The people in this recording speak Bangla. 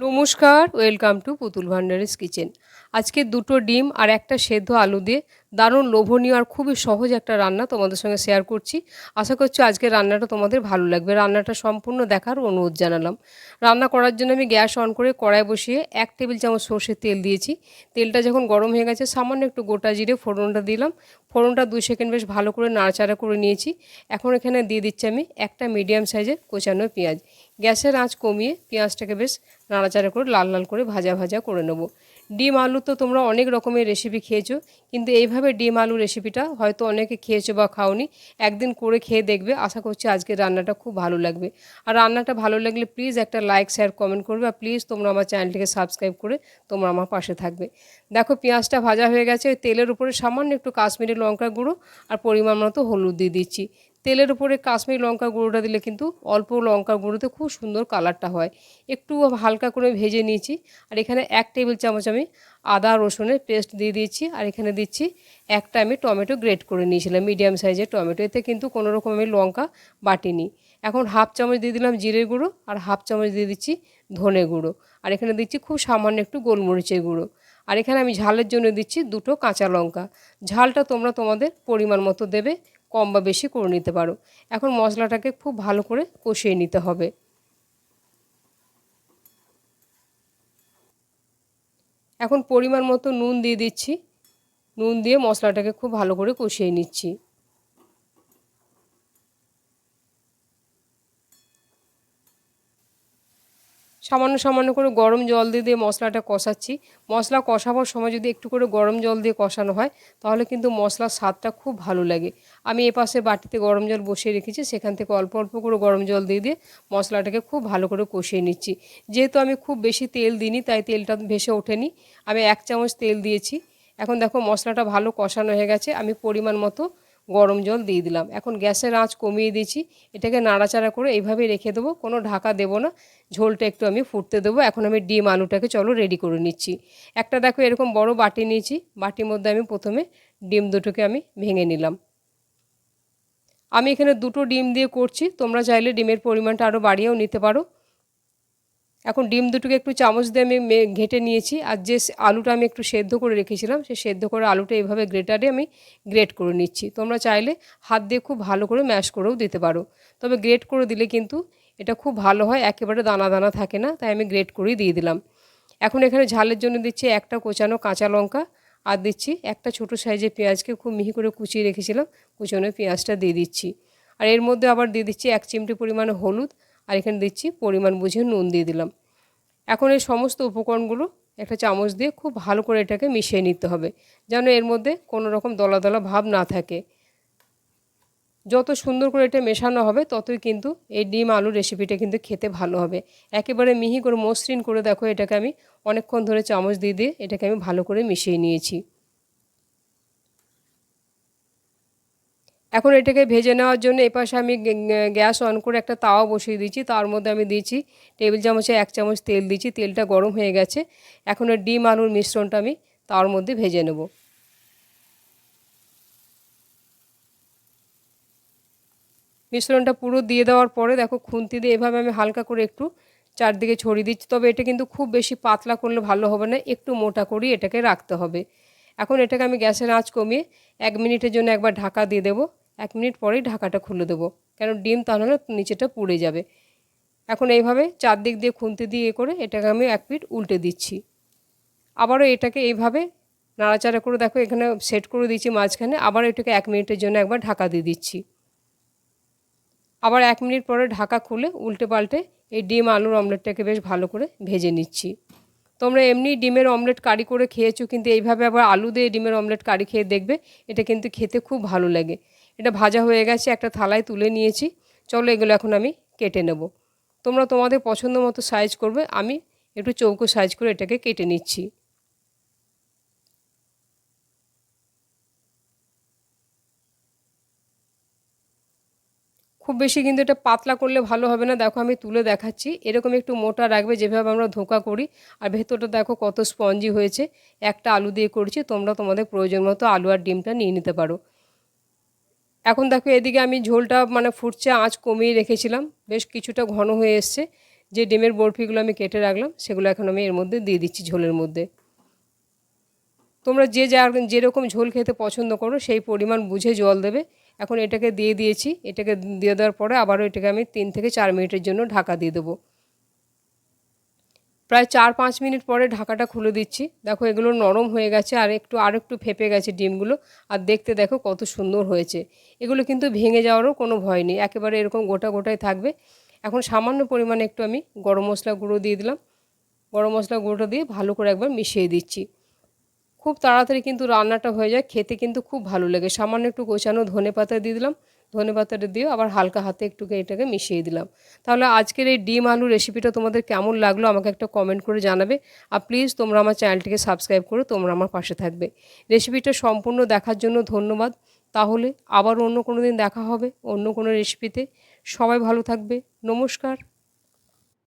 নমস্কার, ওয়েলকাম টু পুতুল ভান্ডারিস কিচেন। আজকে দুটো ডিম আর একটা সেদ্ধ আলু দিয়ে দারুণ লোভনীয় আর খুবই সহজ একটা রান্না তোমাদের সঙ্গে শেয়ার করছি। আশা করছি আজকে রান্নাটা তোমাদের ভালো লাগবে। রান্নাটা সম্পূর্ণ দেখার অনুরোধ জানালাম। রান্না করার জন্য আমি গ্যাস অন করে কড়াই বসিয়ে এক টেবিল চামচ সর্ষের তেল দিয়েছি। তেলটা যখন গরম হয়ে গেছে, সামান্য একটু গোটা জিরে ফোড়নটা দিলাম। ফোড়নটা দুই সেকেন্ড বেশ ভালো করে নাড়াচাড়া করে নিয়েছি। এখন এখানে দিয়ে দিচ্ছি আমি একটা মিডিয়াম সাইজের কোচানো পেঁয়াজ। গ্যাসের আঁচ কমিয়ে পেঁয়াজটাকে বেশ নাড়াচাড়া করে, লাল লাল করে ভাজা ভাজা করে নেব। ডিম আলু তো তোমরা অনেক রকমের রেসিপি খেয়েছো, কিন্তু এইভাবে ডিম আলু রেসিপিটা হয়তো অনেকে খেয়েছো বা খাওনি। একদিন করে খেয়ে দেখবে, আশা করছি আজকের রান্নাটা খুব ভালো লাগবে। আর রান্নাটা ভালো লাগলে প্লিজ একটা লাইক শেয়ার কমেন্ট করবে, আর প্লিজ তোমরা আমার চ্যানেলটিকে সাবস্ক্রাইব করে তোমরা আমার পাশে থাকবে। দেখো, পেঁয়াজটা ভাজা হয়ে গেছে তেলের উপরে সামান্য একটু কাশ্মীরি লঙ্কা গুঁড়ো আর পরিমাণ মতো হলুদ দিয়ে দিচ্ছি। তেলের উপরে কাশ্মীরি লঙ্কা গুঁড়োটা দিলে কিন্তু অল্প লঙ্কা গুঁড়োতে খুব সুন্দর কালারটা হয়। একটু হালকা করে ভেজে নিয়েছি। আর এখানে এক টেবিল চামচ আমি আদা রসুনের পেস্ট দিয়ে দিয়েছি। আর এখানে দিচ্ছি একটা আমি টমেটো গ্রেট করে নিয়েছিলাম। মিডিয়াম সাইজের টমেটো। এতে কিন্তু কোনো রকম আমি লঙ্কা বাটিনি। এখন হাফ চামচ দিয়ে দিলাম জিরে গুঁড়ো। আর হাফ চামচ দিয়ে দিচ্ছি ধনে গুঁড়ো। আর এখানে দিচ্ছি খুব সামান্য একটু গোলমরিচের গুঁড়ো। আর এখানে আমি ঝালের জন্য দিচ্ছি দুটো কাঁচা লঙ্কা। ঝালটা তোমরা তোমাদের পরিমাণ মতো দেবে। কম বা বেশি করে নিতে পারো। এখন মশলাটাকে খুব ভালো করে কষিয়ে নিতে হবে। এখন পরিমাণ মতো নুন দিয়ে দিচ্ছি। নুন দিয়ে মশলাটাকে খুব ভালো করে কষিয়ে নিচ্ছি। সামান্য সামান্য করে গরম জল দিয়ে দিয়ে মশলাটা কষাচ্ছি। মশলা কষাবার সময় যদি একটু করে গরম জল দিয়ে কষানো হয়, তাহলে কিন্তু মশলার স্বাদটা খুব ভালো লাগে। আমি এপাশে বাটিতে গরম জল বসিয়ে রেখেছি, সেখান থেকে অল্প অল্প করে গরম জল দিয়ে দিয়ে মশলাটাকে খুব ভালো করে কষিয়ে নিচ্ছি। যেহেতু আমি খুব বেশি তেল দিইনি, তাই তেলটা ভেসে ওঠেনি। আমি এক চামচ তেল দিয়েছি। এখন দেখো মশলাটা ভালো কষানো হয়ে গেছে। আমি পরিমাণ মতো গরম জল দিয়ে দিলাম। এখন গ্যাসের আঁচ কমিয়ে দিয়েছি। এটাকে নাড়াচাড়া করে এইভাবে রেখে দেবো। কোনো ঢাকা দেবো না। ঝোলটা একটু আমি ফুটতে দেবো। এখন আমি ডিম আলুটাকে চলো রেডি করে নিচ্ছি। একটা দেখো এরকম বড় বাটি নিয়েছি। বাটির মধ্যে আমি প্রথমে ডিম দুটোকে আমি ভেঙে নিলাম। আমি এখানে দুটো ডিম দিয়ে করছি। তোমরা চাইলে ডিমের পরিমাণটা আরও বাড়িয়েও নিতে পারো। এখন ডিম দুটোকে একটু চামচ দিয়ে আমি ঘেটে নিয়েছি আর যে আলুটা আমি একটু সেদ্ধ করে রেখেছিলাম সেই সেদ্ধ করে আলুটা এইভাবে গ্রেটারে আমি গ্রেট করে নিচ্ছি। তোমরা চাইলে হাত দিয়ে খুব ভালো করে ম্যাশ করেও দিতে পারো। তবে গ্রেট করে দিলে কিন্তু এটা খুব ভালো হয়, একেবারে দানা দানা থাকে না, তাই আমি গ্রেট করেই দিয়ে দিলাম। এখন এখানে ঝালের জন্য দিচ্ছি একটা কোচানো কাঁচা লঙ্কা আর দিচ্ছি একটা ছোটো সাইজের পেঁয়াজকে খুব মিহি করে কুচিয়ে রেখেছিলাম, কুচানো পেঁয়াজটা দিয়ে দিচ্ছি। আর এর মধ্যে আবার দিয়ে দিচ্ছি এক চিমটি পরিমাণে হলুদ আর এখানে দিচ্ছি পরিমাণ বুঝে নুন দিয়ে দিলাম। এখন এই সমস্ত উপকরণগুলো একটা চামচ দিয়ে খুব ভালো করে এটাকে মিশিয়ে নিতে হবে, যেন এর মধ্যে কোনো রকম দলা দলা ভাব না থাকে। যত সুন্দর করে এটা মেশানো হবে, ততই কিন্তু এই ডিম আলু রেসিপিটা কিন্তু খেতে ভালো হবে। একেবারে মিহি করে মসৃণ করে দেখো, এটাকে আমি অনেকক্ষণ ধরে চামচ দিয়ে দিয়ে এটাকে আমি ভালো করে মিশিয়ে নিয়েছি। এখন এটাকে ভেজে নেওয়ার জন্য এপাশে আমি গ্যাস অন করে একটা তাওয়া বসিয়ে দিয়েছি। তার মধ্যে আমি দিয়েছি টেবিল চামচে এক চামচ তেল দিয়েছি। তেলটা গরম হয়ে গেছে। এখন ডিম আলুর মিশ্রণটা আমি তার মধ্যে ভেজে নেব। মিশ্রণটা পুরো দিয়ে দেওয়ার পরে দেখো খুন্তি দিয়ে এভাবে আমি হালকা করে একটু চারদিকে ছড়িয়ে দিচ্ছি। তবে এটা কিন্তু খুব বেশি পাতলা করলে ভালো হবে না। একটু মোটা করেই এটাকে রাখতে হবে। এখন এটাকে আমি গ্যাসের আঁচ কমিয়ে এক মিনিটের জন্য একবার ঢাকা দিয়ে দেবো। এক মিনিট পরেই ঢাকাটা খুলে দেবো। কেন ডিম তাহলে নিচেটা পুড়ে যাবে। এখন এইভাবে চারদিক দিয়ে খুন্তি দিয়ে করে এটাকে আমি এক পিঠ উল্টে দিচ্ছি। আবারও এটাকে এইভাবে নাড়াচাড়া করে দেখো, এখানে সেট করে দিচ্ছি মাঝখানে, আবার এটাকে এক মিনিটের জন্য একবার ঢাকা দিয়ে দিচ্ছি। আবার এক মিনিট পরে ঢাকা খুলে উল্টে পাল্টে এই ডিম আলুর অমলেটটাকে বেশ ভালো করে ভেজে নিচ্ছি। তোমরা এমনি ডিমের অমলেট কারি করে খেয়েছো, কিন্তু এইভাবে আবার আলু দিয়ে ডিমের অমলেট কারি খেয়ে দেখবে, এটা কিন্তু খেতে খুব ভালো লাগে। এটা ভাজা হয়ে গেছে, একটা থালায় তুলে নিয়েছি। চলো এগুলো এখন আমি কেটে নেব। তোমরা তোমাদের পছন্দ মতো সাইজ করবে, আমি একটু চৌকো সাইজ করে এটাকে কেটে নিচ্ছি। খুব বেশি কিন্তু এটা পাতলা করলে ভালো হবে না। দেখো আমি তুলে দেখাচ্ছি, এরকম একটু মোটা রাখবে যেভাবে আমরা ধোকা করি। আর ভেতরটা দেখো কত স্পঞ্জি হয়েছে, একটা আলু দিয়ে করছি, তোমরা তোমাদের প্রয়োজন মতো আলু আর ডিমটা নিয়ে নিতে পারো। এখন দেখো এদিকে আমি ঝোলটা মানে ফুটছে, আঁচ কমিয়ে রেখেছিলাম। বেশ কিছুটা ঘন হয়ে এসছে। যে ডিমের বরফিগুলো আমি কেটে রাখলাম, সেগুলো এখন আমি এর মধ্যে দিয়ে দিচ্ছি ঝোলের মধ্যে। তোমরা যে যা যেরকম ঝোল খেতে পছন্দ করো, সেই পরিমাণ বুঝে জল দেবে। এখন এটাকে দিয়ে দিয়েছি। এটাকে দিয়ে দেওয়ার পরে আবারও এটাকে আমি তিন থেকে চার মিনিটের জন্য ঢাকা দিয়ে দেবো। প্রায় চার পাঁচ মিনিট পরে ঢাকাটা খুলে দিচ্ছি। দেখো, এগুলো নরম হয়ে গেছে আর একটু আর একটু ফেপে গেছে ডিমগুলো। আর দেখতে দেখো কত সুন্দর হয়েছে। এগুলো কিন্তু ভেঙে যাওয়ারও কোনো ভয় নেই। একেবারে এরকম গোটা গোটাই থাকবে। এখন সামান্য পরিমাণে একটু আমি গরম মশলা গুঁড়ো দিয়ে দিলাম। গরম মশলা গুঁড়োটা দিয়ে ভালো করে একবার মিশিয়ে দিচ্ছি। খুব তাড়াতাড়ি কিন্তু রান্নাটা হয়ে যায়। খেতে কিন্তু খুব ভালো লাগে। সামান্য একটু গোছানো ধনে পাতা দিয়ে দিলাম। ধনে পাতাটা দিয়েও আবার হালকা হাতে একটু এটাকে মিশিয়ে দিলাম। তাহলে আজকের এই ডিম আলু রেসিপিটা তোমাদের কেমন লাগল আমাকে একটা কমেন্ট করে জানাবে। আর প্লিজ তোমরা আমার চ্যানেলটিকে সাবস্ক্রাইব করে, তোমরা আমার পাশে থাকবে। রেসিপিটা সম্পূর্ণ দেখার জন্য ধন্যবাদ। তাহলে আবার অন্য কোনো দিন দেখা হবে অন্য কোনো রেসিপিতে সবাই ভালো থাকবে। নমস্কার।